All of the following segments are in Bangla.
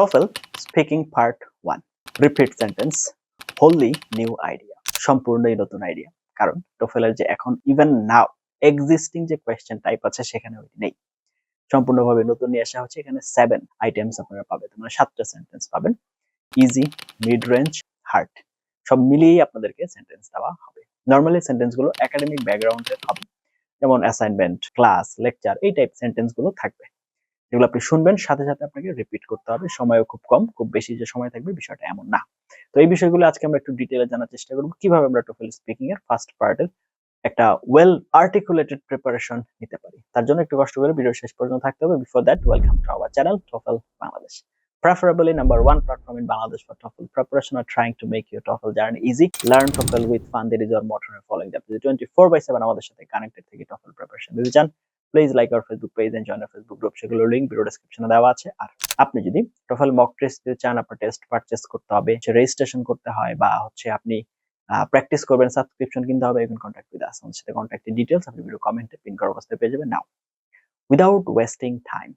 TOEFL speaking part one repeat sentence wholly new idea সম্পূর্ণই নতুন আইডিয়া কারণ টোফেলের যে এখন ইভেন নাও এক্সিস্টিং যে কোয়েশ্চেন টাইপ আছে, সেখানে ওই নেই। সম্পূর্ণভাবে নতুন নিয়ে আসা হচ্ছে, এখানে সেভেন আইটেমস আপনারা পাবেন। মানে সাতটা সেন্টেন্স পাবেন। ইজি মিড রেঞ্জ হার্ড সব মিলিয়েই আপনাদেরকে সেন্টেন্স দেওয়া হবে। নর্মালি সেন্টেন্সগুলো একাডেমিক ব্যাকগ্রাউন্ডের হবে যেমন অ্যাসাইনমেন্ট ক্লাস লেকচার এই টাইপ সেন্টেন্সগুলো থাকবে। যেগুলো আপনি শুনবেন, সাথে সাথে আপনাকে রিপিট করতে হবে সময়ও খুব কম, খুব বেশি যে সময় থাকবে বিষয়টা এমন না তো এই বিষয়গুলো আজকে আমরা একটু ডিটেলে জানার চেষ্টা করব, কীভাবে আমরা টোফেল স্পিকিং এর ফার্স্ট পার্টের একটা ওয়েল আর্টিকুলেটেড প্রিপারেশন নিতে পারি তার জন্য একটু কষ্ট করে ভিডিও শেষ পর্যন্ত থাকতে হবে before that welcome to our channel TOEFL Bangladesh preferably number one platform in Bangladesh for TOEFL preparation or trying to make your TOEFL journey easy. Learn TOEFL with fun. That is our motto following that. 24 by 7 আমাদের সাথে কানেক্টেড থেকে TOEFL preparation দিতে চান please like our Facebook page and join Facebook group সেগুলোর লিংক ভিডিও ডেসক্রিপশনে দেওয়া আছে। আর আপনি যদি TOEFL মক টেস্ট দিতে চান, আপনার টেস্ট পারচেজ করতে হবে রেজিস্ট্রেশন করতে হয় বা হচ্ছে আপনি প্র্যাকটিস করবেন সাবস্ক্রিপশন কিনতে হবে ইউ কন্ট্যাক্ট উইথ আস আমাদের সাথে কন্ট্যাক্টের ডিটেইলস আপনি ভিডিও কমেন্টে পিন করা অবস্থায় পেয়ে যাবেন। Now without wasting time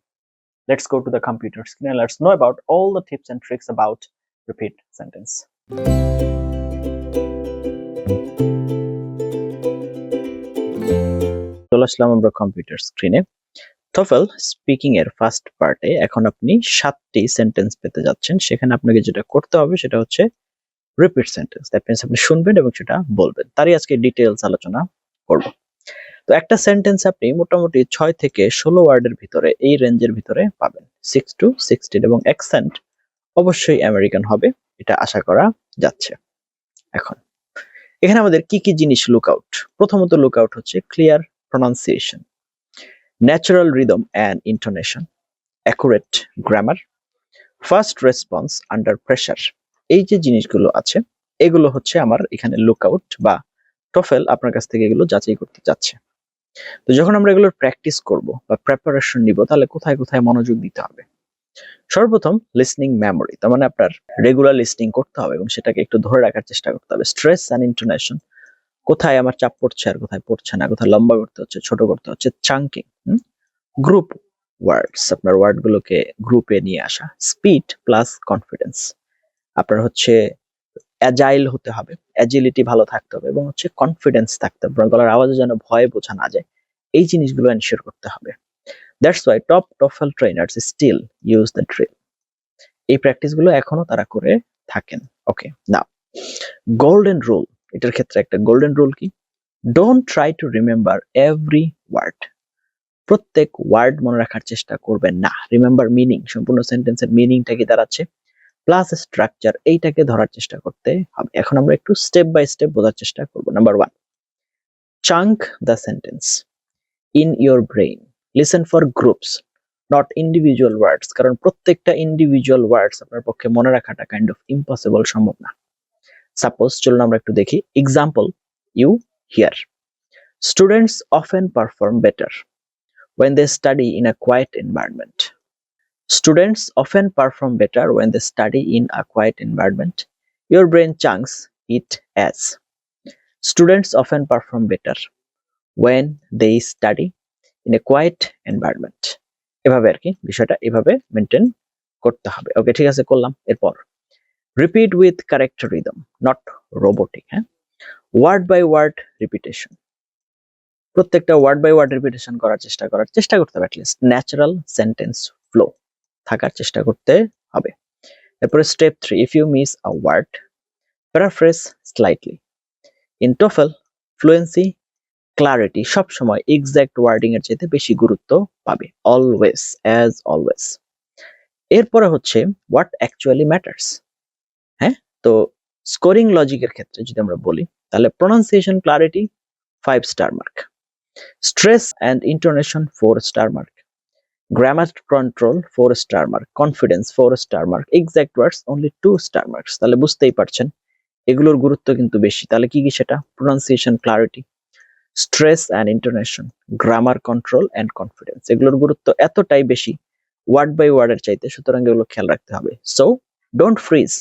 let's go to the computer screen and let's know about all the tips and tricks about repeat sentence. চলে আসলাম আমরা কম্পিউটার স্ক্রিনে TOEFL স্পিকিং এর ফার্স্ট পার্টে এখন আপনি সাতটি সেন্টেন্স পেতে যাচ্ছেন। সেখানে আপনাকে যেটা করতে হবে সেটা হচ্ছে রিপিট সেন্টেন্স দ্যাট মিনস আপনি শুনবেন এবং সেটা বলবেন। তারই আজকে ডিটেলস আলোচনা করব। তো একটা সেন্টেন্স আপনি মোটামুটি ছয় থেকে ষোলো ওয়ার্ডের ভিতরে এই রেঞ্জের ভিতরে পাবেন। সিক্স টু সিক্সটিন এবং অ্যাকসেন্ট অবশ্যই আমেরিকান হবে। এটা আশা করা যাচ্ছে। এখন, এখানে আমাদের কি কি জিনিস লুক আউট প্রথমত লুক আউট হচ্ছে clear pronunciation natural rhythm and intonation accurate grammar first response under pressure এই যে জিনিসগুলো আছে, এগুলো হচ্ছে আমার এখানে লুক আউট বা টোফেল আপনার কাছ থেকে এগুলো যাচাই করতে যাচ্ছে তো যখন আমরা এগুলোর প্র্যাকটিস করব বা প্রেপারেশন নিব, তাহলে কোথায় কোথায় মনোযোগ দিতে হবে? সর্বপ্রথম লিসনিং মেমোরি তার মানে আপনার রেগুলার লিসনিং করতে হবে এবং সেটাকে একটু ধরে রাখার চেষ্টা করতে হবে। স্ট্রেস অ্যান্ড ইন্টোনেশন কোথায় আমার চাপ পড়ছে আর কোথায় পড়ছে না, কোথায় লম্বা করতে হচ্ছে, ছোট করতে হচ্ছে চাঙ্কিং গ্রুপ ওয়ার্ডস আপনার ওয়ার্ডগুলোকে গ্রুপে নিয়ে আসা। স্পিড প্লাস কনফিডেন্স আপনার হচ্ছে অ্যাজাইল হতে হবে অ্যাজিলিটি ভালো থাকতে হবে এবং হচ্ছে কনফিডেন্স থাকতে হবে গলার আওয়াজে যেন ভয়ে বোঝা না যায়, এই জিনিসগুলো এনশিওর করতে হবে। That's why top TOEFL trainers still use the drill এই প্র্যাকটিসগুলো এখনও তারা করে থাকেন। ওকে না গোল্ডেন রুল এটার ক্ষেত্রে একটা গোল্ডেন রুল কি? Don't try to remember every word প্রত্যেক ওয়ার্ড মনে রাখার চেষ্টা করবেন না। রিমেম্বার মিনিং সম্পূর্ণ সেন্টেন্সের মিনিংটা কি দাঁড়াচ্ছে? প্লাস স্ট্রাকচার এইটাকে ধরার চেষ্টা করতে হবে। এখন আমরা একটু স্টেপ বাই স্টেপ বোঝার চেষ্টা করব। Number one chunk the sentence in your brain listen for groups not individual words কারণ প্রত্যেকটা ইন্ডিভিজুয়াল ওয়ার্ডস আপনার পক্ষে মনে রাখাটা কাইন্ড অফ ইম্পসিবল সম্ভব না। সাপোজ চলুন আমরা একটু দেখি। Example you hear students often perform better when they study in a quiet environment students often perform better when they study in a quiet environment your brain chunks it as students often perform better when they study in a quiet environment এভাবে আর কি, বিষয়টা এভাবে মেনটেন করতে হবে। ওকে ঠিক আছে, করলাম। এরপর। Repeat with correct rhythm not robotic হ্যাঁ? ওয়ার্ড বাই ওয়ার্ড রিপিটেশন প্রত্যেকটা ওয়ার্ড বাই ওয়ার্ড রিপিটেশন করার চেষ্টা করার চেষ্টা করতে হবে অ্যাটলিস্ট ন্যাচারাল সেন্টেন্স ফ্লো থাকার চেষ্টা করতে হবে। এরপরে step three if you miss a word paraphrase slightly in TOEFL fluency clarity সবসময় এক্সাক্ট ওয়ার্ডিং এর চাইতে বেশি গুরুত্ব পাবে অলওয়েজ অ্যাজ অলওয়েজ এরপরে হচ্ছে হোয়াট অ্যাকচুয়ালি ম্যাটার্স হ্যাঁ? তো স্কোরিং লজিকের ক্ষেত্রে যদি আমরা বলি, তাহলে pronunciation clarity five star mark stress and intonation 4 star mark, grammar control 4 star mark, confidence 4 star mark, exact words only 2 star marks, তাহলে বুঝতেই পারছেন, এগুলোর গুরুত্ব কিন্তু বেশি। তাহলে কি কি সেটা? Pronunciation clarity stress and intonation grammar control and confidence এগুলোর গুরুত্ব এতটাই বেশি ওয়ার্ড বাই ওয়ার্ডের চাইতে, সুতরাং এগুলো খেয়াল রাখতে হবে। So don't freeze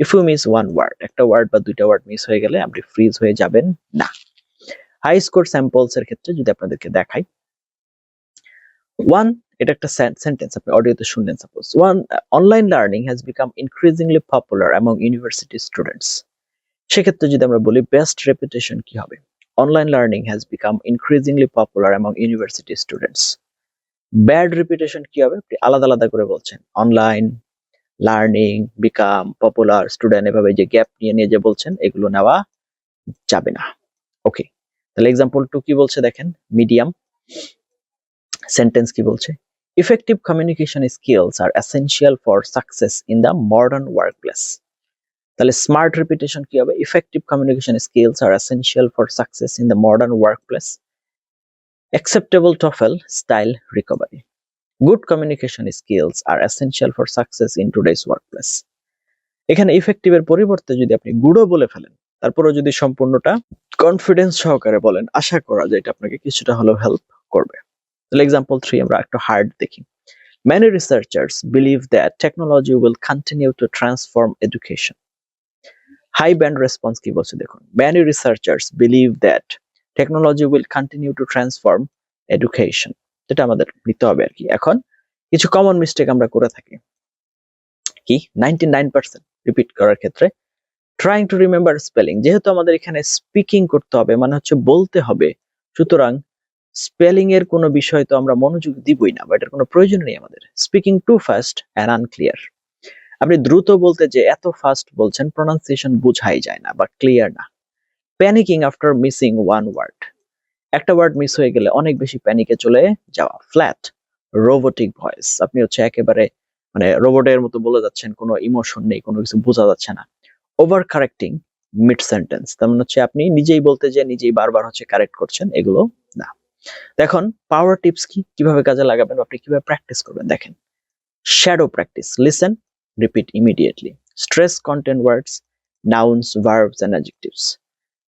if you miss one word একটা ওয়ার্ড বা দুইটা ওয়ার্ড মিস হয়ে গেলে আপনি ফ্রিজ হয়ে যাবেন না। হাই স্কোর স্যাম্পলস এর ক্ষেত্রে যদি আপনাদেরকে দেখাই ওয়ান এটা একটা সেন্টেন্স আপনি অডিওতে শুনলেন suppose one online learning has become increasingly popular among university students সেক্ষেত্রে যদি আমরা বলি বেস্ট রেপুটেশন কি হবে? Online learning has become increasingly popular among university students bad reputation কি হবে? আপনি আলাদা আলাদা করে বলছেন। Online learning become popular student এভাবে যে গ্যাপ নিয়ে নিয়ে যে বলছেন, এগুলো নেওয়া যাবে না। ওকে তাহলে এক্সাম্পল টু কি বলছে দেখেন? মিডিয়াম সেন্টেন্স কি বলছে? Effective communication skills are essential for success in the modern workplace তাহলে স্মার্ট রিপিটেশন কি হবে? Effective communication skills are essential for success in the modern workplace acceptable TOEFL style recovery. Good communication skills are essential for success in today's workplace এখানে ইফেক্টিভের পরিবর্তে যদি আপনি গুড়ো বলে ফেলেন তারপরে যদি সম্পূর্ণটা কনফিডেন্স সহকারে বলেন, আশা করা যায় এটা আপনাকে কিছুটা হলেও হেল্প করবে। তাহলে এক্সাম্পল থ্রি আমরা একটু হার্ড দেখি। Many researchers believe that technology will continue to transform education high band response কি বলছে দেখুন? Many researchers believe that technology will continue to transform education যেটা আমাদের নিতে হবে আর কি। এখন কিছু কমন মিস্টেক আমরা করে থাকি। কি? নাইনটি রিপিট করার ক্ষেত্রে ট্রাইং টু রিমেম্বার স্পেলিং যেহেতু আমাদের এখানে স্পিকিং করতে হবে মানে হচ্ছে বলতে হবে, সুতরাং স্পেলিং এর কোনো বিষয় তো আমরা মনোযোগ দিবই না, বা এটার কোনো প্রয়োজন নেই আমাদের। Speaking too fast and unclear আপনি দ্রুত বলতে যে এত ফাস্ট বলছেন প্রনাউন্সিয়েশন বুঝাই যায় না, বা ক্লিয়ার না। Panicking after missing one word একটা ওয়ার্ড মিস হয়ে গেলে অনেক বেশি প্যানিকে চলে যাওয়া। ফ্ল্যাট রোবোটিক ভয়েস আপনি হচ্ছে একেবারে মানে রোবটের মতো বলে যাচ্ছেন, কোনো ইমোশন নেই, কোনো কিছু বোঝা যাচ্ছে না। ওভার কারেক্টিং মিড সেন্টেন্স তার মানে হচ্ছে আপনি নিজেই বলতে যে নিজেই বারবার হচ্ছে কারেক্ট করছেন, এগুলো না। দেখুন পাওয়ার টিপস কি? কীভাবে কাজে লাগাবেন? আপনি কীভাবে প্র্যাকটিস করবেন? দেখেন shadow practice listen repeat immediately stress content words nouns verbs and adjectives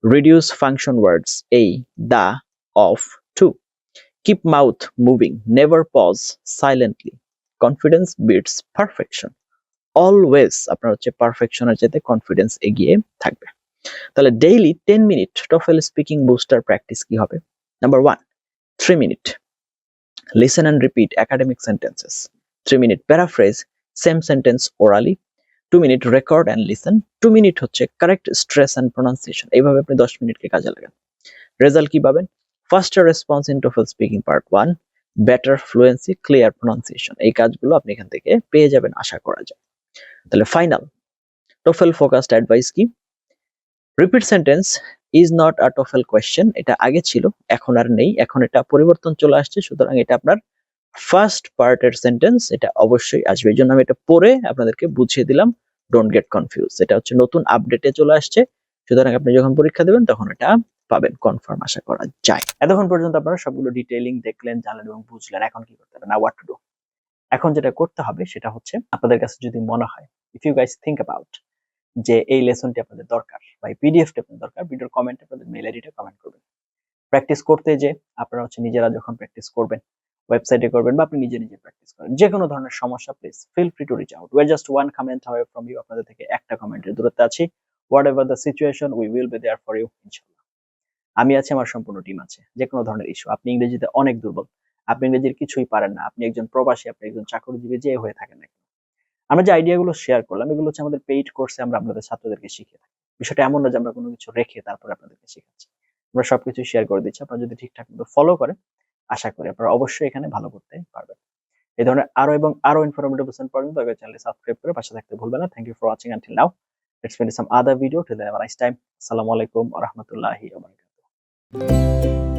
reduce function words a the of to keep mouth moving, never pause, silently. Confidence beats perfection. Always আপনার হচ্ছে পারফেকশনের চাইতে কনফিডেন্স এগিয়ে থাকবে। তাহলে daily ten minute TOEFL speaking booster practice কি হবে? Number one three minute listen and repeat academic sentences three minute paraphrase same sentence orally two minute record and listen two minute হচ্ছে কারেক্ট স্ট্রেস অ্যান্ড প্রোনাউন্সিয়েশন এইভাবে আপনি দশ মিনিটকে কাজে লাগান। রেজাল্ট কি পাবেন? Faster response in TOEFL speaking part one better fluency clear pronunciation এই কাজগুলো আপনি এখান থেকে পেয়ে যাবেন, আশা করা যায়। তাহলে ফাইনাল টোফেল ফোকাসড অ্যাডভাইস কি? Repeat sentence is not a TOEFL question এটা আগে ছিল, এখন আর নেই, এখন এটা পরিবর্তন চলে আসছে, সুতরাং এটা আপনার ফার্স্ট পার্টের সেন্টেন্স এটা অবশ্যই আসবে। এই জন্য আমি এটা পড়ে আপনাদেরকে বুঝিয়ে দিলাম ডোন্ট গেট কনফিউজ এটা হচ্ছে নতুন আপডেটে চলে আসছে, সুতরাং আপনি যখন পরীক্ষা দেবেন, তখন এটা পাবেন কনফার্ম আশা করা যায়। এতক্ষণ পর্যন্ত আপনারা সবগুলো ডিটেইলিং দেখলেন, জানলেন এবং বুঝলেন, এখন কি করতে হবে? না হোয়াট টু ডু এখন যেটা করতে হবে সেটা হচ্ছে, আপনাদের কাছে যদি মনে হয় if you guys think about যে এই লেসনটি আপনাদের দরকার বা এই পিডিএফটি আপনাদের দরকার, ভিডিওর কমেন্টে আপনাদের মেল আইডিটা কমেন্ট করবেন। প্র্যাকটিস করতে যে আপনারা হচ্ছে নিজেরা যখন প্র্যাকটিস করবেন ওয়েবসাইটে করবেন বা আপনি নিজে নিজে প্র্যাকটিস করেন যে কোনো ধরনের সমস্যা please feel free to reach out we're just one comment হবে ফ্রম ইউ আপনাদের থেকে একটা কমেন্টের দূরত্বে আছি। Whatever the situation we will be there for you ইনশাল্লাহ আমি আছি, আমার সম্পূর্ণ টিম আছে। যে কোনো ধরনের ইস্যু আপনি ইংরেজিতে অনেক দুর্বল। আপনি ইংরেজির কিছুই পারেন না। আপনি একজন প্রবাসী, আপনি একজন চাকরিজীবী, যে হয়ে থাকেন না আমরা যে আইডিয়াগুলো শেয়ার করলাম, এগুলো হচ্ছে আমাদের পেইড কোর্সে আমরা আপনাদের ছাত্রদেরকে শিখিয়ে থাকি। বিষয়টা এমন না যে আমরা কোনো কিছু রেখে তারপরে আপনাদেরকে শেখাচ্ছি। আমরা সবকিছু শেয়ার করে দিচ্ছি। আপনারা যদি ঠিকঠাক মতো ফলো করেন, আশা করি আপনারা অবশ্যই এখানে ভালো করতে পারবেন। এই ধরনের আরও এবং আরও ইনফরমেটিভ লেসন পর্যন্ত করে চ্যানেলটি সাবস্ক্রাইব করে পাশে থাকতে ভুলবেন না। Thank you for watching until now let's make some other video till then nice time আসসালামু আলাইকুম ওয়া রাহমাতুল্লাহি ওয়া বারাকাতুহু Música